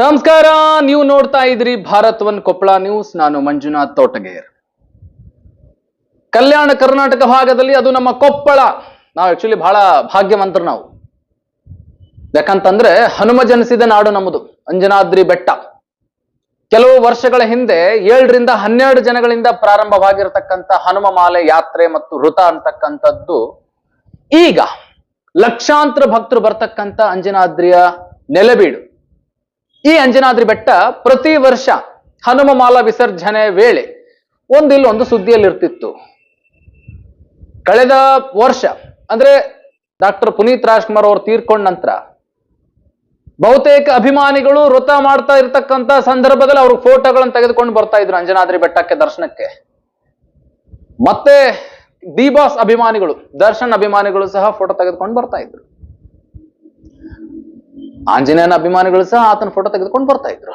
ನಮಸ್ಕಾರ, ನೀವು ನೋಡ್ತಾ ಇದ್ರಿ ಭಾರತ್ ಒನ್ ಕೊಪ್ಪಳ ನ್ಯೂಸ್. ನಾನು ಮಂಜುನಾಥ್ ತೋಟಗೇರ್ ಕಲ್ಯಾಣ ಕರ್ನಾಟಕ ಭಾಗದಲ್ಲಿ ಅದು ನಮ್ಮ ಕೊಪ್ಪಳ. ನಾವು ಆಕ್ಚುಲಿ ಬಹಳ ಭಾಗ್ಯವಂತರು ನಾವು. ಯಾಕಂತಂದ್ರೆ ಹನುಮ ಜನಿಸಿದ ನಾಡು ನಮ್ಮದು, ಅಂಜನಾದ್ರಿ ಬೆಟ್ಟ. ಕೆಲವು ವರ್ಷಗಳ ಹಿಂದೆ ಏಳರಿಂದ ಹನ್ನೆರಡು ಜನಗಳಿಂದ ಪ್ರಾರಂಭವಾಗಿರತಕ್ಕಂಥ ಹನುಮ ಮಾಲೆ ಯಾತ್ರೆ ಮತ್ತು ವೃತ ಅಂತಕ್ಕಂಥದ್ದು. ಈಗ ಲಕ್ಷಾಂತರ ಭಕ್ತರು ಬರ್ತಕ್ಕಂಥ ಅಂಜನಾದ್ರಿಯ ನೆಲೆಬೀಡು. ಈ ಅಂಜನಾದ್ರಿ ಬೆಟ್ಟ ಪ್ರತಿ ವರ್ಷ ಹನುಮ ಮಾಲಾ ವಿಸರ್ಜನೆ ವೇಳೆ ಒಂದಿಲ್ಲ ಒಂದು ಸುದ್ದಿಯಲ್ಲಿ ಇರ್ತಿತ್ತು ಕಳೆದ ವರ್ಷ, ಅಂದ್ರೆ ಡಾಕ್ಟರ್ ಪುನೀತ್ ರಾಜ್ಕುಮಾರ್ ಅವರು ತೀರ್ಕೊಂಡ ನಂತರ ಬಹುತೇಕ ಅಭಿಮಾನಿಗಳು ವೃತ ಮಾಡ್ತಾ ಇರತಕ್ಕಂತ ಸಂದರ್ಭದಲ್ಲಿ ಅವ್ರ ಫೋಟೋಗಳನ್ನು ತೆಗೆದುಕೊಂಡು ಬರ್ತಾ ಇದ್ರು ಅಂಜನಾದ್ರಿ ಬೆಟ್ಟಕ್ಕೆ ದರ್ಶನಕ್ಕೆ. ಮತ್ತೆ ಡಿ ಬಾಸ್ ಅಭಿಮಾನಿಗಳು, ದರ್ಶನ್ ಅಭಿಮಾನಿಗಳು ಸಹ ಫೋಟೋ ತೆಗೆದುಕೊಂಡು ಬರ್ತಾ ಇದ್ರು. ಆಂಜನೇಯನ ಅಭಿಮಾನಿಗಳು ಸಹ ಆತನ ಫೋಟೋ ತೆಗೆದುಕೊಂಡು ಬರ್ತಾ ಇದ್ರು.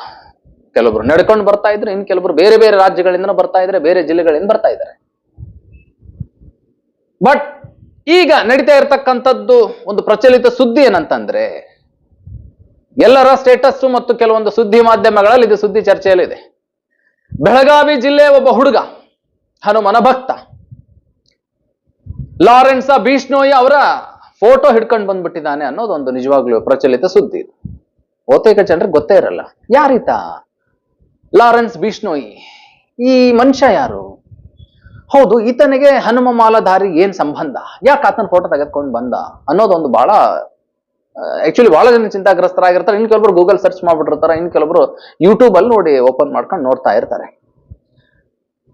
ಕೆಲವರು ನಡ್ಕೊಂಡು ಬರ್ತಾ ಇದ್ರು, ಇನ್ನು ಕೆಲವರು ಬೇರೆ ಬೇರೆ ರಾಜ್ಯಗಳಿಂದ ಬರ್ತಾ ಇದ್ರೆ ಬೇರೆ ಜಿಲ್ಲೆಗಳಿಂದ ಬರ್ತಾ ಇದ್ದಾರೆ. ಬಟ್ ಈಗ ನಡೀತಾ ಇರತಕ್ಕಂಥದ್ದು ಒಂದು ಪ್ರಚಲಿತ ಸುದ್ದಿ ಏನಂತಂದ್ರೆ, ಎಲ್ಲರ ಸ್ಟೇಟಸ್ ಮತ್ತು ಕೆಲವೊಂದು ಸುದ್ದಿ ಮಾಧ್ಯಮಗಳಲ್ಲಿ ಇದು ಸುದ್ದಿ ಚರ್ಚೆಯಲ್ಲಿದೆ ಬೆಳಗಾವಿ ಜಿಲ್ಲೆಯ ಒಬ್ಬ ಹುಡುಗ, ಹನುಮನ ಭಕ್ತ, ಲಾರೆನ್ಸ ಬೀಷ್ಣೋಯಿ ಅವರ ಫೋಟೋ ಹಿಡ್ಕೊಂಡು ಬಂದ್ಬಿಟ್ಟಿದ್ದಾನೆ ಅನ್ನೋದು ಒಂದು ನಿಜವಾಗ್ಲೂ ಪ್ರಚಲಿತ ಸುದ್ದಿ ಬಹುತೇಕ ಜನರಿಗೆ ಗೊತ್ತೇ ಇರಲ್ಲ. ಯಾರೀತ? ಲಾರೆನ್ಸ್ ಬಿಷ್ಣೋಯಿ. ಈ ಮನುಷ್ಯ ಯಾರು? ಹೌದು, ಈತನಿಗೆ ಹನುಮ ಮಾಲಧಾರಿ ಏನ್ ಸಂಬಂಧ? ಯಾಕೆ ಆತನ ಫೋಟೋ ತೆಗೆದುಕೊಂಡು ಬಂದ? ಅನ್ನೋದೊಂದು ಬಹಳ ಆಕ್ಚುಲಿ ಬಹಳ ಜನ ಚಿಂತಾಗ್ರಸ್ತರಾಗಿರ್ತಾರೆ. ಇನ್ ಕೆಲವರು ಗೂಗಲ್ ಸರ್ಚ್ ಮಾಡ್ಬಿಟ್ಟಿರ್ತಾರೆ. ಇನ್ ಕೆಲವರು ಯೂಟ್ಯೂಬ್ ಅಲ್ಲಿ ನೋಡಿ ಓಪನ್ ಮಾಡ್ಕೊಂಡು ನೋಡ್ತಾ ಇರ್ತಾರೆ.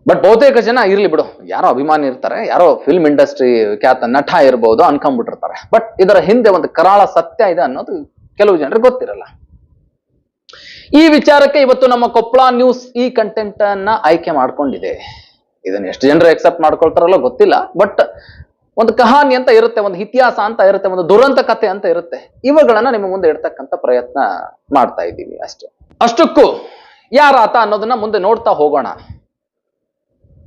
ಬಟ್ ಬಹುತೇಕ ಜನ ಇರ್ಲಿ ಬಿಡು. ಯಾರೋ ಅಭಿಮಾನಿ ಇರ್ತಾರೆ, ಯಾರೋ ಫಿಲ್ಮ್ ಇಂಡಸ್ಟ್ರಿ ಖ್ಯಾತ ನಟ ಇರ್ಬೋದು, ಅನ್ಕೊಂಡ್ಬಿಟ್ಟಿರ್ತಾರೆ. ಬಟ್ ಇದರ ಹಿಂದೆ ಒಂದು ಕರಾಳ ಸತ್ಯ ಇದೆ ಅನ್ನೋದು ಕೆಲವು ಜನರಿಗೆ ಗೊತ್ತಿರಲ್ಲ. ಈ ವಿಚಾರಕ್ಕೆ ಇವತ್ತು ನಮ್ಮ ಕೊಪ್ಪಳ ನ್ಯೂಸ್ ಈ ಕಂಟೆಂಟ್ ಅನ್ನ ಆಯ್ಕೆ ಮಾಡ್ಕೊಂಡಿದೆ. ಇದನ್ನ ಎಷ್ಟು ಜನರು ಎಕ್ಸೆಪ್ಟ್ ಮಾಡ್ಕೊಳ್ತಾರಲ್ಲ ಗೊತ್ತಿಲ್ಲ. ಬಟ್ ಒಂದು ಕಹಾನಿ ಅಂತ ಇರುತ್ತೆ, ಒಂದು ಇತಿಹಾಸ ಅಂತ ಇರುತ್ತೆ, ಒಂದು ದುರಂತ ಕಥೆ ಅಂತ ಇರುತ್ತೆ. ಇವುಗಳನ್ನ ನಿಮ್ಮ ಮುಂದೆ ಇಡ್ತಕ್ಕಂಥ ಪ್ರಯತ್ನ ಮಾಡ್ತಾ ಇದ್ದೀವಿ ಅಷ್ಟೇ. ಅಷ್ಟಕ್ಕೂ ಯಾರಾತ ಅನ್ನೋದನ್ನ ಮುಂದೆ ನೋಡ್ತಾ ಹೋಗೋಣ.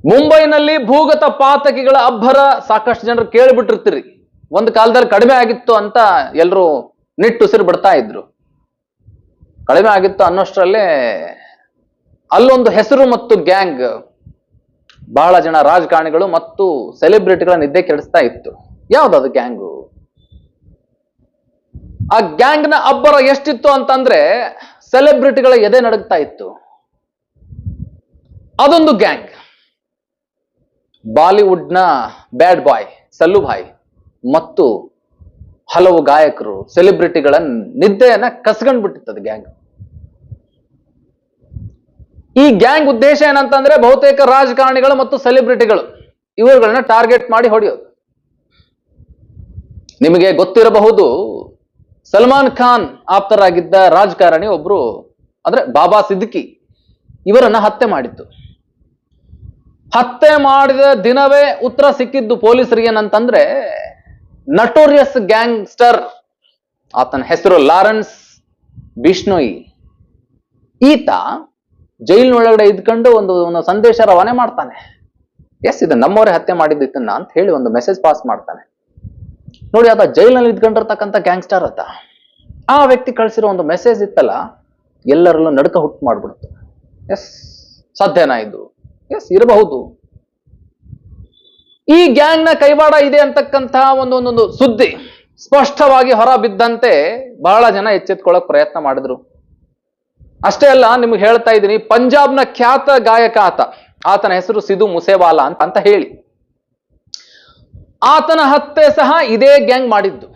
ಮುಂಬೈನಲ್ಲಿ ಭೂಗತ ಪಾತಕಿಗಳ ಅಬ್ಬರ ಸಾಕಷ್ಟು ಜನರು ಕೇಳಿಬಿಟ್ಟಿರ್ತೀರಿ. ಒಂದು ಕಾಲದಲ್ಲಿ ಕಡಿಮೆ ಆಗಿತ್ತು ಅಂತ ಎಲ್ಲರೂ ನಿಟ್ಟುಸಿರು ಬಿಡ್ತಾ ಇದ್ರು. ಕಡಿಮೆ ಆಗಿತ್ತು ಅನ್ನೋಷ್ಟರಲ್ಲೇ ಅಲ್ಲೊಂದು ಹೆಸರು ಮತ್ತು ಗ್ಯಾಂಗ್ ಬಹಳ ಜನ ರಾಜಕಾರಣಿಗಳು ಮತ್ತು ಸೆಲೆಬ್ರಿಟಿಗಳ ನಿದ್ದೆ ಕೆಡಿಸ್ತಾ ಇತ್ತು. ಯಾವ್ದದು ಗ್ಯಾಂಗು? ಆ ಗ್ಯಾಂಗ್ನ ಅಬ್ಬರ ಎಷ್ಟಿತ್ತು ಅಂತಂದ್ರೆ ಸೆಲೆಬ್ರಿಟಿಗಳ ಎದೆ ನಡಗ್ತಾ ಇತ್ತು. ಅದೊಂದು ಗ್ಯಾಂಗ್. ಬಾಲಿವುಡ್ನ ಬ್ಯಾಡ್ ಬಾಯ್, ಸಲ್ಲು ಭಾಯ್ ಮತ್ತು ಹಲವು ಗಾಯಕರು, ಸೆಲೆಬ್ರಿಟಿಗಳ ನಿದ್ದೆಯನ್ನ ಕಸ್ಕೊಂಡ್ ಬಿಟ್ಟಿತ್ತದ ಗ್ಯಾಂಗ್. ಈ ಗ್ಯಾಂಗ್ ಉದ್ದೇಶ ಏನಂತಂದ್ರೆ ಬಹುತೇಕ ರಾಜಕಾರಣಿಗಳು ಮತ್ತು ಸೆಲೆಬ್ರಿಟಿಗಳು ಇವರುಗಳನ್ನ ಟಾರ್ಗೆಟ್ ಮಾಡಿ ಹೊಡೆಯೋದು. ನಿಮಗೆ ಗೊತ್ತಿರಬಹುದು, ಸಲ್ಮಾನ್ ಖಾನ್ ಆಪ್ತರಾಗಿದ್ದ ರಾಜಕಾರಣಿ ಒಬ್ರು ಅಂದ್ರೆ ಬಾಬಾ ಸಿದ್ದಿಕಿ, ಇವರನ್ನ ಹತ್ಯೆ ಮಾಡಿತ್ತು. ಹತ್ಯೆ ಮಾಡಿದ ದಿನವೇ ಉತ್ತರ ಸಿಕ್ಕಿದ್ದು ಪೊಲೀಸರಿಗೆ ಏನಂತಂದ್ರೆ ನಟೋರಿಯಸ್ ಗ್ಯಾಂಗ್ಸ್ಟರ್ ಆತನ ಹೆಸರು ಲಾರೆನ್ಸ್ ಬಿಷ್ಣೋಯಿ. ಈತ ಜೈಲಿನೊಳಗಡೆ ಇದ್ಕೊಂಡು ಒಂದು ಒಂದು ಸಂದೇಶ ರವಾನೆ ಮಾಡ್ತಾನೆ. ಎಸ್, ಇದು ನಮ್ಮವರೇ ಹತ್ಯೆ ಮಾಡಿದ್ದಿತ್ತನ್ನ ಅಂತ ಹೇಳಿ ಒಂದು ಮೆಸೇಜ್ ಪಾಸ್ ಮಾಡ್ತಾನೆ. ನೋಡಿ, ಆತ ಜೈಲಿನಲ್ಲಿ ಇದ್ಕೊಂಡಿರ್ತಕ್ಕಂಥ ಗ್ಯಾಂಗ್ಸ್ಟರ್ ಆತ. ಆ ವ್ಯಕ್ತಿ ಕಳಿಸಿರೋ ಒಂದು ಮೆಸೇಜ್ ಇತ್ತಲ್ಲ, ಎಲ್ಲರಲ್ಲೂ ನಡ್ಕ ಹುಟ್ಟು ಮಾಡ್ಬಿಡ್ತು. ಎಸ್, ಸಾಧ್ಯನಾ ಇದು? ಎಸ್ ಇರಬಹುದು. ಈ ಗ್ಯಾಂಗ್ನ ಕೈವಾಡ ಇದೆ ಅಂತಕ್ಕಂತಹ ಒಂದು ಒಂದೊಂದು ಸುದ್ದಿ ಸ್ಪಷ್ಟವಾಗಿ ಹೊರ ಬಿದ್ದಂತೆ ಬಹಳ ಜನ ಎಚ್ಚೆತ್ಕೊಳ್ಳಕ್ ಪ್ರಯತ್ನ ಮಾಡಿದ್ರು. ಅಷ್ಟೇ ಅಲ್ಲ, ನಿಮ್ಗೆ ಹೇಳ್ತಾ ಇದ್ದೀನಿ, ಪಂಜಾಬ್ನ ಖ್ಯಾತ ಗಾಯಕ ಆತ. ಆತನ ಹೆಸರು ಸಿಧು ಮುಸೇವಾಲಾ ಅಂತ ಅಂತ ಹೇಳಿ. ಆತನ ಹತ್ಯೆ ಸಹ ಇದೇ ಗ್ಯಾಂಗ್ ಮಾಡಿದ್ದು.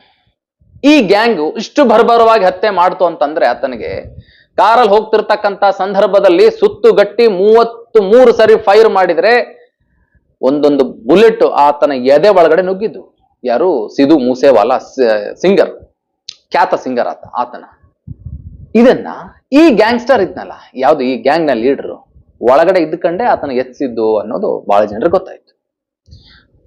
ಈ ಗ್ಯಾಂಗು ಇಷ್ಟು ಭರ್ಭರವಾಗಿ ಹತ್ಯೆ ಮಾಡ್ತು ಅಂತಂದ್ರೆ ಆತನಿಗೆ ಕಾರಲ್ಲಿ ಹೋಗ್ತಿರ್ತಕ್ಕಂಥ ಸಂದರ್ಭದಲ್ಲಿ ಸುತ್ತುಗಟ್ಟಿ ಮೂವತ್ತು ಮೂರು ಸರಿ ಫೈರ್ ಮಾಡಿದ್ರೆ ಒಂದೊಂದು ಬುಲೆಟ್ ಆತನ ಎದೆ ಒಳಗಡೆ ನುಗ್ಗಿದ್ದು. ಯಾರು? ಸಿಧು ಮೂಸೇವಾಲಾ ಸಿಂಗರ್. ಖ್ಯಾತ ಸಿಂಗರ್ ಆತ, ಆತನ. ಇದನ್ನ ಈ ಗ್ಯಾಂಗ್ಸ್ಟರ್ ಇದ್ನಲ್ಲ, ಯಾವ್ದು ಈ ಗ್ಯಾಂಗ್ನ ಲೀಡರ್, ಒಳಗಡೆ ಇದ್ಕೊಂಡೆ ಆತನ ಎತ್ತಿದ್ದು ಅನ್ನೋದು ಬಹಳ ಜನರಿಗೆ ಗೊತ್ತಾಯ್ತು.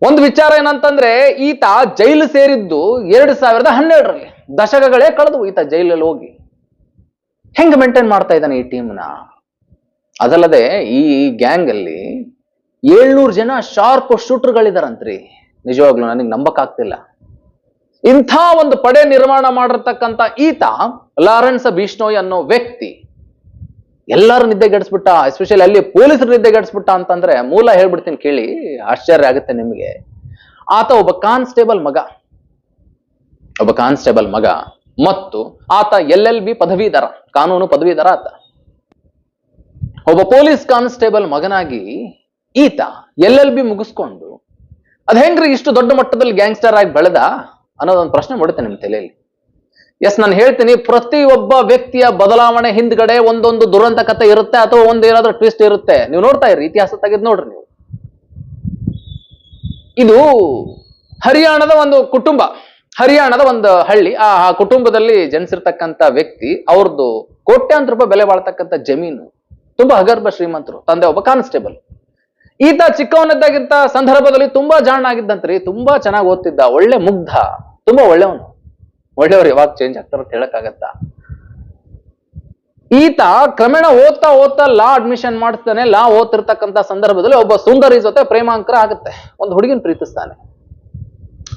ಒಂದು ವಿಚಾರ ಏನಂತಂದ್ರೆ, ಈತ ಜೈಲು ಸೇರಿದ್ದು ಎರಡ್ ಸಾವಿರದ ಹನ್ನೆರಡರಲ್ಲಿ. ದಶಕಗಳೇ ಕಳೆದು ಈತ ಜೈಲಲ್ಲಿ ಹೋಗಿ. ಹೆಂಗ್ ಮೇಂಟೈನ್ ಮಾಡ್ತಾ ಇದ್ದಾನೆ ಈ ಟೀಮ್ನ ಅದಲ್ಲದೆ ಈ ಗ್ಯಾಂಗ್ ಅಲ್ಲಿ ಏಳ್ನೂರು ಜನ ಶಾರ್ಪ್ ಶೂಟರ್ಗಳಿದಾರಂತ್ರಿ ನಿಜವಾಗ್ಲೂ ನನಗೆ ನಂಬಕ್ಕಾಗ್ತಿಲ್ಲ ಇಂಥ ಒಂದು ಪಡೆ ನಿರ್ಮಾಣ ಮಾಡಿರ್ತಕ್ಕಂಥ ಈತ, ಲಾರೆನ್ಸ್ ಬಿಷ್ಣೋಯ್ ಅನ್ನೋ ವ್ಯಕ್ತಿ, ಎಲ್ಲರೂ ನಿದ್ದೆಗೆಡಿಸ್ಬಿಟ್ಟ ಎಸ್ಪೆಷಲಿ ಅಲ್ಲಿ ಪೊಲೀಸರು ನಿದ್ದೆಗೆಡಿಸ್ಬಿಟ್ಟ ಅಂತಂದ್ರೆ ಮೂಲ ಹೇಳ್ಬಿಡ್ತೀನಿ ಕೇಳಿ, ಆಶ್ಚರ್ಯ ಆಗುತ್ತೆ ನಿಮಗೆ. ಆತ ಒಬ್ಬ ಕಾನ್ಸ್ಟೇಬಲ್ ಮಗ. ಒಬ್ಬ ಕಾನ್ಸ್ಟೇಬಲ್ ಮಗ. ಮತ್ತು ಆತ ಎಲ್ ಎಲ್ ಬಿ ಪದವೀಧರ, ಕಾನೂನು ಪದವೀಧರ ಆತ. ಒಬ್ಬ ಪೊಲೀಸ್ ಕಾನ್ಸ್ಟೇಬಲ್ ಮಗನಾಗಿ ಈತ ಎಲ್ ಎಲ್ ಬಿ ಮುಗಿಸ್ಕೊಂಡು, ಅದ್ ಹೆಂಗ್ರಿ ಇಷ್ಟು ದೊಡ್ಡ ಮಟ್ಟದಲ್ಲಿ ಗ್ಯಾಂಗ್ಸ್ಟರ್ ಆಗಿ ಬೆಳೆದ ಅನ್ನೋದೊಂದು ಪ್ರಶ್ನೆ ಮಾಡುತ್ತೆ ನಿಮ್ ತಲೆಯಲ್ಲಿ. ಎಸ್, ನಾನು ಹೇಳ್ತೀನಿ, ಪ್ರತಿಯೊಬ್ಬ ವ್ಯಕ್ತಿಯ ಬದಲಾವಣೆ ಹಿಂದ್ಗಡೆ ಒಂದೊಂದು ದುರಂತ ಕಥೆ ಇರುತ್ತೆ ಅಥವಾ ಒಂದು ಏನಾದ್ರೂ ಟ್ವಿಸ್ಟ್ ಇರುತ್ತೆ. ನೀವು ನೋಡ್ತಾ ಇರಿ ಇತಿಹಾಸ ತೆಗೆದು ನೋಡ್ರಿ ನೀವು. ಇದು ಹರಿಯಾಣದ ಒಂದು ಕುಟುಂಬ. ಹರಿಯಾಣದ ಒಂದು ಹಳ್ಳಿ, ಆ ಕುಟುಂಬದಲ್ಲಿ ಜನಿಸಿರ್ತಕ್ಕಂಥ ವ್ಯಕ್ತಿ ಅವ್ರದ್ದು ಕೋಟ್ಯಾಂತರ ರೂಪಾಯಿ ಬೆಲೆ ಬಾಳ್ತಕ್ಕಂಥ ಜಮೀನು, ತುಂಬಾ ಹಗರ್ಭ ಶ್ರೀಮಂತರು, ತಂದೆ ಒಬ್ಬ ಕಾನ್ಸ್ಟೇಬಲ್. ಈತ ಚಿಕ್ಕವನಿದ್ದಾಗಿಂತ ಸಂದರ್ಭದಲ್ಲಿ ತುಂಬಾ ಜಾಣ ಆಗಿದ್ದಂತ್ರಿ, ತುಂಬಾ ಚೆನ್ನಾಗಿ ಓದ್ತಿದ್ದ, ಒಳ್ಳೆ ಮುಗ್ಧ, ತುಂಬಾ ಒಳ್ಳೆಯವನು. ಒಳ್ಳೆಯವ್ರು ಯಾವಾಗ ಚೇಂಜ್ ಆಗ್ತಾರ ಅಂತ ಹೇಳಕ್ಕಾಗತ್ತಾ? ಈತ ಕ್ರಮೇಣ ಓದ್ತಾ ಓದ್ತಾ ಲಾ ಅಡ್ಮಿಷನ್ ಮಾಡಿಸ್ತಾನೆ ಲಾ ಓದ್ತಿರ್ತಕ್ಕಂಥ ಸಂದರ್ಭದಲ್ಲಿ ಒಬ್ಬ ಸುಂದರಿ ಜೊತೆ ಪ್ರೇಮಾಂಕರ ಆಗುತ್ತೆ. ಒಂದು ಹುಡುಗಿನ ಪ್ರೀತಿಸ್ತಾನೆ.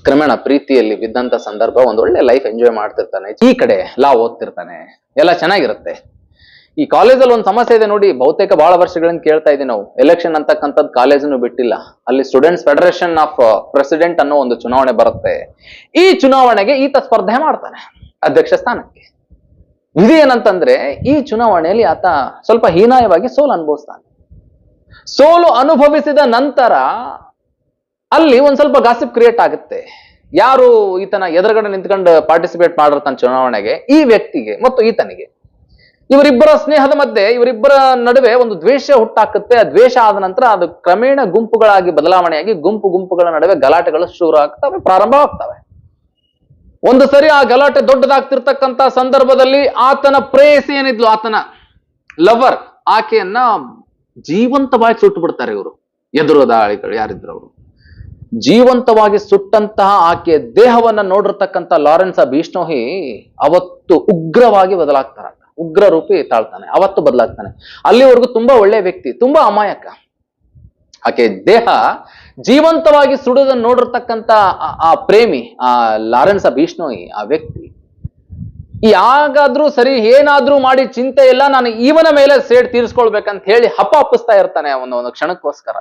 ಕ್ರಮೇಣ ಪ್ರೀತಿಯಲ್ಲಿ ಬಿದ್ದಂತ ಸಂದರ್ಭ ಒಂದು ಒಳ್ಳೆ ಲೈಫ್ ಎಂಜಾಯ್ ಮಾಡ್ತಿರ್ತಾನೆ. ಈ ಕಡೆ ಲಾ ಓದ್ತಿರ್ತಾನೆ. ಎಲ್ಲ ಚೆನ್ನಾಗಿರುತ್ತೆ. ಈ ಕಾಲೇಜಲ್ಲಿ ಒಂದು ಸಮಸ್ಯೆ ಇದೆ ನೋಡಿ, ಬಹುತೇಕ ಬಹಳ ವರ್ಷಗಳಿಂದ ಕೇಳ್ತಾ ಇದೀವಿ ನಾವು. ಎಲೆಕ್ಷನ್ ಅಂತಕ್ಕಂಥದ್ದು ಕಾಲೇಜನ್ನು ಬಿಟ್ಟಿಲ್ಲ. ಅಲ್ಲಿ ಸ್ಟೂಡೆಂಟ್ಸ್ ಫೆಡರೇಷನ್ ಆಫ್ ಪ್ರೆಸಿಡೆಂಟ್ ಅನ್ನೋ ಒಂದು ಚುನಾವಣೆ ಬರುತ್ತೆ. ಈ ಚುನಾವಣೆಗೆ ಈತ ಸ್ಪರ್ಧೆ ಮಾಡ್ತಾನೆ ಅಧ್ಯಕ್ಷ ಸ್ಥಾನಕ್ಕೆ. ವಿಧಿ ಏನಂತಂದ್ರೆ ಈ ಚುನಾವಣೆಯಲ್ಲಿ ಆತ ಸ್ವಲ್ಪ ಹೀನಾಯವಾಗಿ ಸೋಲು ಅನುಭವಿಸ್ತಾನೆ. ಸೋಲು ಅನುಭವಿಸಿದ ನಂತರ ಅಲ್ಲಿ ಒಂದ್ ಸ್ವಲ್ಪ ಗಾಸಿಪ್ ಕ್ರಿಯೇಟ್ ಆಗುತ್ತೆ. ಯಾರು ಈತನ ಎದುರುಗಡೆ ನಿಂತ್ಕೊಂಡು ಪಾರ್ಟಿಸಿಪೇಟ್ ಮಾಡಿರ್ತಾನೆ ಚುನಾವಣೆಗೆ? ಈ ವ್ಯಕ್ತಿಗೆ ಮತ್ತು ಈತನಿಗೆ. ಇವರಿಬ್ಬರ ಸ್ನೇಹದ ಮಧ್ಯೆ, ಇವರಿಬ್ಬರ ನಡುವೆ ಒಂದು ದ್ವೇಷ ಹುಟ್ಟಾಕುತ್ತೆ. ಆ ದ್ವೇಷ ಆದ ನಂತರ ಅದು ಕ್ರಮೇಣ ಗುಂಪುಗಳಾಗಿ, ಬದಲಾವಣೆಯಾಗಿ ಗುಂಪು ಗುಂಪುಗಳ ನಡುವೆ ಗಲಾಟೆಗಳು ಶುರು ಆಗ್ತವೆ ಪ್ರಾರಂಭವಾಗ್ತವೆ. ಒಂದು ಸರಿ ಆ ಗಲಾಟೆ ದೊಡ್ಡದಾಗ್ತಿರ್ತಕ್ಕಂತ ಸಂದರ್ಭದಲ್ಲಿ ಆತನ ಪ್ರೇಯಸಿ ಏನಿದ್ಲು? ಆತನ ಲವರ್ ಆಕೆಯನ್ನ ಜೀವಂತವಾಗಿ ಸುಟ್ಟು ಬಿಡ್ತಾರೆ ಇವರು. ಎದುರುದಾಳಿಗಳು ಯಾರಿದ್ರು ಅವರು. ಜೀವಂತವಾಗಿ ಸುಟ್ಟಂತಹ ಆಕೆಯ ದೇಹವನ್ನ ನೋಡಿರ್ತಕ್ಕಂಥ ಲಾರೆನ್ಸ್ ಭೀಷ್ಣೋಹಿ ಅವತ್ತು ಉಗ್ರವಾಗಿ ಬದಲಾಗ್ತಾರಂತ ಉಗ್ರ ರೂಪಿ ತಾಳ್ತಾನೆ. ಅವತ್ತು ಬದಲಾಗ್ತಾನೆ. ಅಲ್ಲಿವರೆಗೂ ತುಂಬಾ ಒಳ್ಳೆ ವ್ಯಕ್ತಿ, ತುಂಬಾ ಅಮಾಯಕ. ಆಕೆ ದೇಹ ಜೀವಂತವಾಗಿ ಸುಡುವುದನ್ನು ನೋಡಿರ್ತಕ್ಕಂಥ ಆ- ಪ್ರೇಮಿ, ಆ ಲಾರೆನ್ಸ್ ಭೀಷ್ಣೋಯಿ ಆ ವ್ಯಕ್ತಿ. ಯಾಗಾದ್ರೂ ಸರಿ, ಏನಾದ್ರೂ ಮಾಡಿ ಚಿಂತೆ ಇಲ್ಲ ನಾನು ಇವನ ಮೇಲೆ ಸೇಡ್ ತೀರಿಸ್ಕೊಳ್ಬೇಕಂತ ಹೇಳಿ ಹಪ್ಪ ಹಪ್ಪಿಸ್ತಾ ಇರ್ತಾನೆ ಒಂದು ಒಂದು ಕ್ಷಣಕ್ಕೋಸ್ಕರ.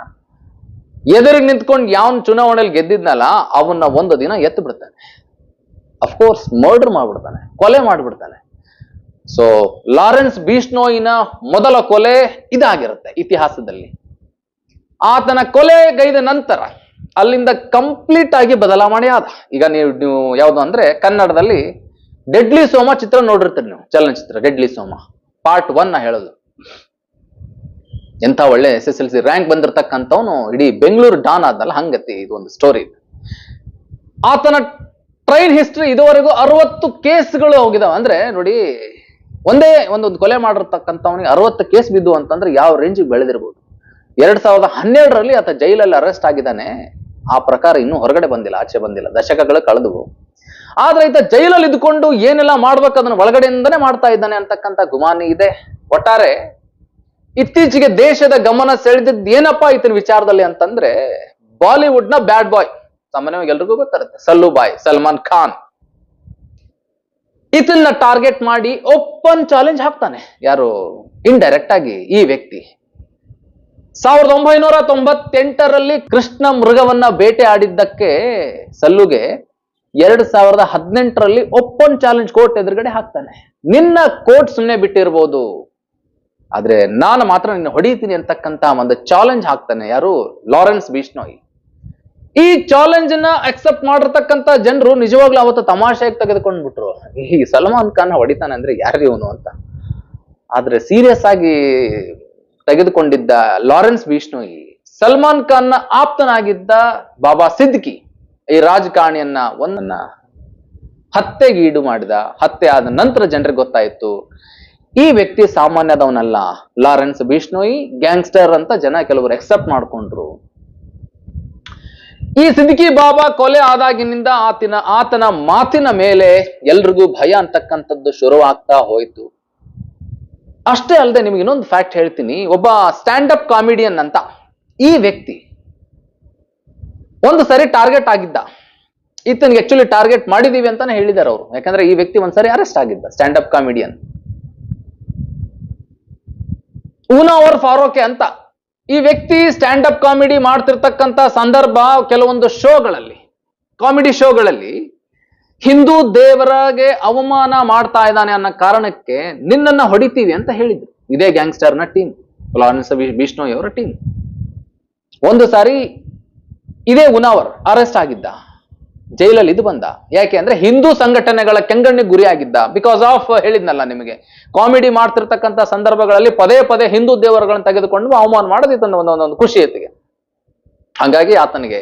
ಎದುರಿಗೆ ನಿಂತ್ಕೊಂಡು ಯಾವನ್ ಚುನಾವಣೆಯಲ್ಲಿ ಗೆದ್ದಿದ್ನಲ್ಲ, ಅವನ್ನ ಒಂದು ದಿನ ಎತ್ತು ಬಿಡ್ತಾನೆ. ಅಫ್ಕೋರ್ಸ್ ಮರ್ಡರ್ ಮಾಡ್ಬಿಡ್ತಾನೆ, ಕೊಲೆ ಮಾಡ್ಬಿಡ್ತಾನೆ. ಸೊ ಲಾರೆನ್ಸ್ ಬೀಷ್ನೋಯಿನ ಮೊದಲ ಕೊಲೆ ಇದಾಗಿರುತ್ತೆ ಇತಿಹಾಸದಲ್ಲಿ. ಆತನ ಕೊಲೆಗೈದ ನಂತರ ಅಲ್ಲಿಂದ ಕಂಪ್ಲೀಟ್ ಆಗಿ ಬದಲಾವಣೆ ಆದ. ಈಗ ನೀವು ನೀವು ಯಾವುದು ಅಂದ್ರೆ ಕನ್ನಡದಲ್ಲಿ ಡೆಡ್ಲಿ ಸೋಮ ಚಿತ್ರ ನೋಡಿರ್ತೀರಿ ನೀವು, ಚಲನಚಿತ್ರ ಡೆಡ್ಲಿ ಸೋಮ ಪಾರ್ಟ್ ಒನ್ ಹೇಳೋದು. ಎಂತ ಒಳ್ಳೆ S S L C rank ಬಂದಿರತಕ್ಕಂಥವನು ಇಡೀ ಬೆಂಗಳೂರು ಡಾನ್ ಆದ್ನಲ್ಲ ಹಂಗತಿ, ಇದು ಒಂದು ಸ್ಟೋರಿ ಆತನ ಟ್ರೈನ್ ಹಿಸ್ಟ್ರಿ ಇದುವರೆಗೂ ಅರವತ್ತು ಕೇಸ್ಗಳು ಹೋಗಿದಾವ. ಅಂದ್ರೆ ನೋಡಿ, ಒಂದೇ ಒಂದೊಂದು ಕೊಲೆ ಮಾಡಿರ್ತಕ್ಕಂಥವನಿಗೆ ಅರವತ್ತು ಕೇಸ್ ಬಿದ್ದು ಅಂತಂದ್ರೆ ಯಾವ ರೇಂಜಿಗೆ ಬೆಳೆದಿರ್ಬೋದು. ಎರಡ್ ಸಾವಿರದ ಹನ್ನೆರಡರಲ್ಲಿ ಆತ ಜೈಲಲ್ಲಿ ಅರೆಸ್ಟ್ ಆಗಿದ್ದಾನೆ. ಆ ಪ್ರಕಾರ ಇನ್ನೂ ಹೊರಗಡೆ ಬಂದಿಲ್ಲ, ಆಚೆ ಬಂದಿಲ್ಲ, ದಶಕಗಳು ಕಳೆದವು. ಆದ್ರೆ ಈತ ಜೈಲಲ್ಲಿ ಇದ್ಕೊಂಡು ಏನೆಲ್ಲ ಮಾಡ್ಬೇಕು ಅದನ್ನ ಒಳಗಡೆಯಿಂದನೇ ಮಾಡ್ತಾ ಇದ್ದಾನೆ ಅಂತಕ್ಕಂಥ ಗುಮಾನಿ ಇದೆ. ಒಟ್ಟಾರೆ ಇತ್ತೀಚೆಗೆ ದೇಶದ ಗಮನ ಸೆಳೆದಿದ್ದು ಏನಪ್ಪಾ ಈತನ ವಿಚಾರದಲ್ಲಿ ಅಂತಂದ್ರೆ ಬಾಲಿವುಡ್ನ ಬ್ಯಾಡ್ ಬಾಯ್. ಸಾಮಾನ್ಯವಾಗಿ ಎಲ್ರಿಗೂ ಗೊತ್ತಿರುತ್ತೆ. ಸಲ್ಲು ಬಾಯ್, ಸಲ್ಮಾನ್ ಖಾನ್. ಈತನ್ನ ಟಾರ್ಗೆಟ್ ಮಾಡಿ ಓಪನ್ ಚಾಲೆಂಜ್ ಹಾಕ್ತಾನೆ. ಯಾರು? ಇಂಡೈರೆಕ್ಟ್ ಆಗಿ ಈ ವ್ಯಕ್ತಿ. ಸಾವಿರದ ಒಂಬೈನೂರ ತೊಂಬತ್ತೆಂಟರಲ್ಲಿ ಕೃಷ್ಣ ಮೃಗವನ್ನ ಬೇಟೆ ಆಡಿದ್ದಕ್ಕೆ ಸಲ್ಲುಗೆ ಎರಡ್ ಸಾವಿರದ ಹದಿನೆಂಟರಲ್ಲಿ ಓಪನ್ ಚಾಲೆಂಜ್ ಕೋರ್ಟ್ ಎದುರುಗಡೆ ಹಾಕ್ತಾನೆ. ನಿನ್ನ ಕೋರ್ಟ್ ಸುಮ್ಮನೆ ಬಿಟ್ಟಿರ್ಬೋದು. ಆದ್ರೆ ನಾನು ಮಾತ್ರ ನಿನ್ನ ಹೊಡಿತೀನಿ ಅಂತಕ್ಕಂತ ಒಂದು ಚಾಲೆಂಜ್ ಹಾಕ್ತಾನೆ ಯಾರು? ಲಾರೆನ್ಸ್ ಬಿಷ್ಣೋಯ್ ಈ ಚಾಲೆಂಜ್ನ ಅಕ್ಸೆಪ್ಟ್ ಮಾಡಿರ್ತಕ್ಕಂತ ಜನರು ನಿಜವಾಗ್ಲೂ ಅವತ್ತು ತಮಾಷೆಗೆ ತೆಗೆದುಕೊಂಡ್ಬಿಟ್ರು. ಈ ಸಲ್ಮಾನ್ ಖಾನ್ ಹೊಡಿತಾನೆ ಅಂದ್ರೆ ಯಾರು ಇವನು ಅಂತ. ಆದ್ರೆ ಸೀರಿಯಸ್ ಆಗಿ ತೆಗೆದುಕೊಂಡಿದ್ದ ಲಾರೆನ್ಸ್ ಬಿಷ್ಣೋಯಿ ಸಲ್ಮಾನ್ ಖಾನ್ನ ಆಪ್ತನಾಗಿದ್ದ ಬಾಬಾ ಸಿದ್ಕಿ ಈ ರಾಜಕಾರಣಿಯನ್ನ ಒಂದನ್ನ ಹತ್ಯೆಗೆ ಈಡು ಮಾಡಿದ. ಹತ್ಯೆ ಆದ ನಂತರ ಜನರಿಗೆ ಗೊತ್ತಾಯ್ತು. ಈ ವ್ಯಕ್ತಿ ಸಾಮಾನ್ಯದವನಲ್ಲ. ಲಾರೆನ್ಸ್ ಬಿಷ್ಣೋಯಿ, ಗ್ಯಾಂಗ್ಸ್ಟರ್ ಅಂತ ಜನ ಕೆಲವರು ಎಕ್ಸೆಪ್ಟ್ ಮಾಡ್ಕೊಂಡ್ರು. ಈ ಸಿದ್ದಿಕಿ ಬಾಬಾ ಕೊಲೆ ಆದಾಗಿನಿಂದ ಆತನ ಆತನ ಮಾತಿನ ಮೇಲೆ ಎಲ್ರಿಗೂ ಭಯ ಅಂತಕ್ಕಂಥದ್ದು ಶುರುವಾಗ್ತಾ ಹೋಯ್ತು. ಅಷ್ಟೇ ಅಲ್ಲದೆ ನಿಮ್ಗೆ ಇನ್ನೊಂದು ಫ್ಯಾಕ್ಟ್ ಹೇಳ್ತೀನಿ. ಒಬ್ಬ ಸ್ಟ್ಯಾಂಡ್ ಅಪ್ ಕಾಮಿಡಿಯನ್ ಅಂತ. ಈ ವ್ಯಕ್ತಿ ಒಂದು ಸರಿ ಟಾರ್ಗೆಟ್ ಆಗಿದ್ದ. ಈತನಿಗೆ ಆಕ್ಚುಲಿ ಟಾರ್ಗೆಟ್ ಮಾಡಿದೀವಿ ಅಂತಾನೆ ಹೇಳಿದ್ದಾರೆ ಅವರು. ಯಾಕಂದ್ರೆ ಈ ವ್ಯಕ್ತಿ ಒಂದ್ಸರಿ ಅರೆಸ್ಟ್ ಆಗಿದ್ದ stand up comedian Munawar Faruqui ಅಂತ ಈ ವ್ಯಕ್ತಿ ಸ್ಟ್ಯಾಂಡ್ ಅಪ್ ಕಾಮಿಡಿ ಮಾಡ್ತಿರ್ತಕ್ಕಂಥ ಸಂದರ್ಭ ಕೆಲವೊಂದು ಶೋಗಳಲ್ಲಿ ಕಾಮಿಡಿ ಶೋಗಳಲ್ಲಿ ಹಿಂದೂ ದೇವರಿಗೆ ಅವಮಾನ ಮಾಡ್ತಾ ಇದ್ದಾನೆ ಅನ್ನೋ ಕಾರಣಕ್ಕೆ ನಿನ್ನನ್ನ ಹೊಡಿತೀವಿ ಅಂತ ಹೇಳಿದ್ರು. ಇದೇ ಗ್ಯಾಂಗ್ಸ್ಟರ್ನ ಟೀಮ್, ಲಾರೆನ್ಸ್ ಬಿಷ್ಣೋಯ್ ಅವರ ಟೀಮ್. ಒಂದು ಸಾರಿ ಇದೇ ಉನಾವರ್ ಅರೆಸ್ಟ್ ಆಗಿದ್ದ. ಜೈಲಲ್ಲಿ ಇದು ಬಂದ. ಯಾಕೆ ಅಂದ್ರೆ ಹಿಂದೂ ಸಂಘಟನೆಗಳ ಕೆಂಗಣ್ಣಿಗೆ ಗುರಿಯಾಗಿದ್ದ. ಬಿಕಾಸ್ ಆಫ್ ಹೇಳಿದ್ನಲ್ಲ ನಿಮಗೆ. ಕಾಮಿಡಿ ಮಾಡ್ತಿರ್ತಕ್ಕಂಥ ಸಂದರ್ಭಗಳಲ್ಲಿ ಪದೇ ಪದೇ ಹಿಂದೂ ದೇವರುಗಳನ್ನು ತೆಗೆದುಕೊಂಡು ಅವಮಾನ ಮಾಡೋದಿತ್ತು ಒಂದು ಒಂದೊಂದು ಖುಷಿ ಇತ್ತಿಗೆ ಹಾಗಾಗಿ ಆತನಿಗೆ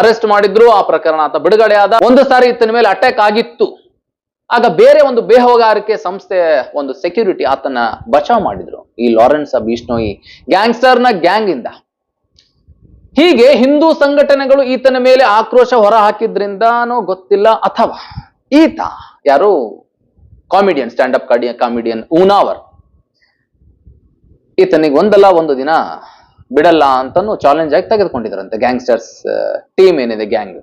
ಅರೆಸ್ಟ್ ಮಾಡಿದ್ರು. ಆ ಪ್ರಕರಣ ಆತ ಬಿಡುಗಡೆ ಆದ. ಒಂದು ಸಾರಿ ಇತ್ತಿನ ಮೇಲೆ ಅಟ್ಯಾಕ್ ಆಗಿತ್ತು. ಆಗ ಬೇರೆ ಒಂದು ಬೇಹುಗಾರಿಕೆ ಸಂಸ್ಥೆ ಒಂದು ಸೆಕ್ಯೂರಿಟಿ ಆತನ ಬಚಾವ್ ಮಾಡಿದ್ರು. ಈ ಲಾರೆನ್ಸ್ ಬಿಷ್ಣೋಯಿ ಗ್ಯಾಂಗ್ಸ್ಟರ್ನ ಗ್ಯಾಂಗ್ ಇಂದ. ಹೀಗೆ ಹಿಂದೂ ಸಂಘಟನೆಗಳು ಈತನ ಮೇಲೆ ಆಕ್ರೋಶ ಹೊರ ಹಾಕಿದ್ರಿಂದಾನೋ ಗೊತ್ತಿಲ್ಲ. ಅಥವಾ ಈತ ಯಾರು? Comedian stand up comedian Munawar ಈತನಿಗೆ ಒಂದಲ್ಲ ಒಂದು ದಿನ ಬಿಡಲ್ಲ ಅಂತನೂ ಚಾಲೆಂಜ್ ಆಗಿ ತೆಗೆದುಕೊಂಡಿದ್ರಂತೆ ಗ್ಯಾಂಗ್ಸ್ಟರ್ಸ್ ಟೀಮ್ ಏನಿದೆ ಗ್ಯಾಂಗ್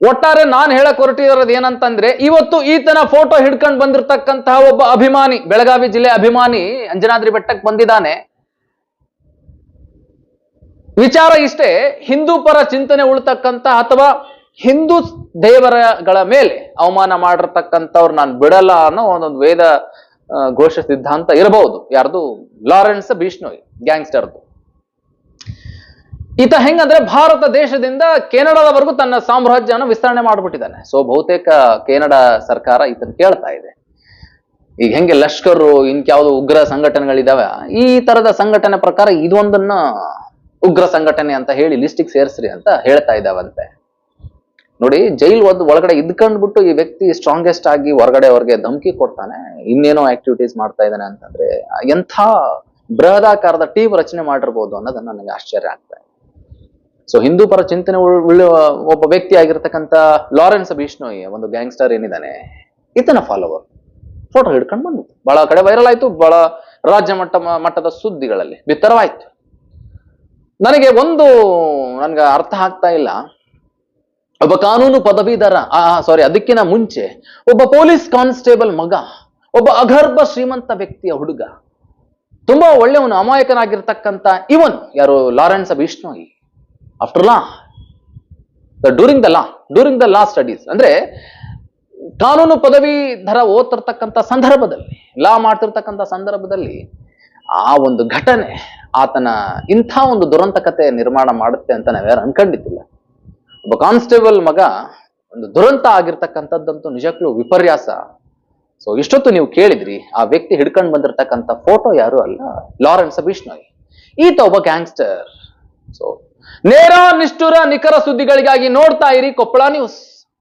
ಒಟ್ಟಾರೆ ನಾನು ಹೇಳಕ್ ಹೊರಟಿರೋದು ಏನಂತಂದ್ರೆ, ಇವತ್ತು ಈತನ ಫೋಟೋ ಹಿಡ್ಕೊಂಡು ಬಂದಿರತಕ್ಕಂತಹ ಒಬ್ಬ ಅಭಿಮಾನಿ, ಬೆಳಗಾವಿ ಜಿಲ್ಲೆ ಅಭಿಮಾನಿ ಅಂಜನಾದ್ರಿ ಬೆಟ್ಟಕ್ಕೆ ಬಂದಿದ್ದಾನೆ. ವಿಚಾರ ಇಷ್ಟೇ, ಹಿಂದೂ ಪರ ಚಿಂತನೆ ಉಳ್ತಕ್ಕಂತ ಅಥವಾ ಹಿಂದೂ ದೇವರಗಳ ಮೇಲೆ ಅವಮಾನ ಮಾಡಿರ್ತಕ್ಕಂಥವ್ರು ನಾನು ಬಿಡಲ್ಲ ಅನ್ನೋ ಒಂದೊಂದು ವೇದ ಘೋಷ ಸಿದ್ಧಾಂತ ಇರಬಹುದು. ಯಾರ್ದು? ಲಾರೆನ್ಸ್ ಬಿಷ್ಣೋಯ್ ಗ್ಯಾಂಗ್ಸ್ಟರ್ದು. ಈತ ಹೆಂಗಂದ್ರೆ ಭಾರತ ದೇಶದಿಂದ ಕೆನಡಾದವರೆಗೂ ತನ್ನ ಸಾಮ್ರಾಜ್ಯವನ್ನು ವಿಸ್ತರಣೆ ಮಾಡಿಬಿಟ್ಟಿದ್ದಾನೆ. ಸೊ ಬಹುತೇಕ ಕೆನಡಾ ಸರ್ಕಾರ ಈತನ ಕೇಳ್ತಾ ಇದೆ. ಈಗ ಹೆಂಗೆ ಲಷ್ಕರು, ಇನ್ಕ್ಯಾವ್ದು ಉಗ್ರ ಸಂಘಟನೆಗಳಿದಾವೆ, ಈ ತರದ ಸಂಘಟನೆ ಪ್ರಕಾರ ಇದೊಂದನ್ನ ಉಗ್ರ ಸಂಘಟನೆ ಅಂತ ಹೇಳಿ ಲಿಸ್ಟಿಗೆ ಸೇರಿಸ್ರಿ ಅಂತ ಹೇಳ್ತಾ ಇದ್ದಾವಂತೆ. ನೋಡಿ, ಜೈಲ್ ಒಂದು, ಒಳಗಡೆ ಇದ್ಕೊಂಡ್ಬಿಟ್ಟು ಈ ವ್ಯಕ್ತಿ ಸ್ಟ್ರಾಂಗೆಸ್ಟ್ ಆಗಿ ಹೊರಗಡೆ ಅವ್ರಿಗೆ ಧಮಕಿ ಕೊಡ್ತಾನೆ, ಇನ್ನೇನೋ ಆಕ್ಟಿವಿಟೀಸ್ ಮಾಡ್ತಾ ಇದ್ದಾನೆ ಅಂತಂದ್ರೆ, ಎಂಥ ಬೃಹದಾಕಾರದ ಟೀಮ್ ರಚನೆ ಮಾಡಿರ್ಬೋದು ಅನ್ನೋದನ್ನ ನನಗೆ ಆಶ್ಚರ್ಯ ಆಗ್ತಾ ಇದೆ. ಸೊ ಹಿಂದೂ ಪರ ಚಿಂತನೆ ಉಳ್- ಉಳ್ಳುವ ಒಬ್ಬ ವ್ಯಕ್ತಿ ಆಗಿರ್ತಕ್ಕಂಥ ಲಾರೆನ್ಸ್ ಬಿಷ್ಣೋಯ್, ಒಂದು ಗ್ಯಾಂಗ್ಸ್ಟರ್ ಏನಿದ್ದಾನೆ, ಈತನ ಫಾಲೋವರ್ ಫೋಟೋ ಹಿಡ್ಕೊಂಡು ಬಂದ್ಬಿಟ್ಟು ಬಹಳ ಕಡೆ ವೈರಲ್ ಆಯ್ತು, ಬಹಳ ರಾಜ್ಯ ಮಟ್ಟ ಮಟ್ಟದ ಸುದ್ದಿಗಳಲ್ಲಿ ಬಿತ್ತರವಾಯ್ತು. ನನಗೆ ಒಂದು ನನ್ಗೆ ಅರ್ಥ ಆಗ್ತಾ ಇಲ್ಲ. ಒಬ್ಬ ಕಾನೂನು ಪದವೀಧರ, ಆ ಸಾರಿ ಅದಕ್ಕಿಂತ ಮುಂಚೆ ಒಬ್ಬ ಪೊಲೀಸ್ ಕಾನ್ಸ್ಟೇಬಲ್ ಮಗ, ಒಬ್ಬ ಅಗರ್ಭ ಶ್ರೀಮಂತ ವ್ಯಕ್ತಿಯ ಹುಡುಗ, ತುಂಬಾ ಒಳ್ಳೆಯವನು, ಅಮಾಯಕನಾಗಿರ್ತಕ್ಕಂಥ ಇವನ್, ಯಾರು, Lawrence Bishnoi after law the during the law during the law studies ಅಂದ್ರೆ ಕಾನೂನು ಪದವೀಧರ ಓದ್ತಿರ್ತಕ್ಕಂಥ ಸಂದರ್ಭದಲ್ಲಿ ಲಾ ಮಾಡ್ತಿರ್ತಕ್ಕಂಥ ಸಂದರ್ಭದಲ್ಲಿ ಆ ಒಂದು ಘಟನೆ ಆತನ ಇಂಥ ಒಂದು ದುರಂತ ಕತೆ ನಿರ್ಮಾಣ ಮಾಡುತ್ತೆ ಅಂತ ನಾವ್ಯಾರು ಅನ್ಕೊಂಡಿದ್ದಿಲ್ಲ. ಒಬ್ಬ ಕಾನ್ಸ್ಟೇಬಲ್ ಮಗ ಒಂದು ದುರಂತ ಆಗಿರ್ತಕ್ಕಂಥದ್ದಂತೂ ನಿಜಕ್ಕೂ ವಿಪರ್ಯಾಸ. ಸೊ ಇಷ್ಟೊತ್ತು ನೀವು ಕೇಳಿದ್ರಿ, ಆ ವ್ಯಕ್ತಿ ಹಿಡ್ಕೊಂಡು ಬಂದಿರತಕ್ಕಂಥ ಫೋಟೋ ಯಾರು ಅಲ್ಲ? ಲಾರೆನ್ಸ್ ಬಿಷ್ಣೋಯ್ ಈತ ಒಬ್ಬ ಗ್ಯಾಂಗ್ಸ್ಟರ್. ಸೊ ನೇರ ನಿಷ್ಠುರ ನಿಖರ ಸುದ್ದಿಗಳಿಗಾಗಿ ನೋಡ್ತಾ ಇರಿ ಕೊಪ್ಪಳ ನ್ಯೂಸ್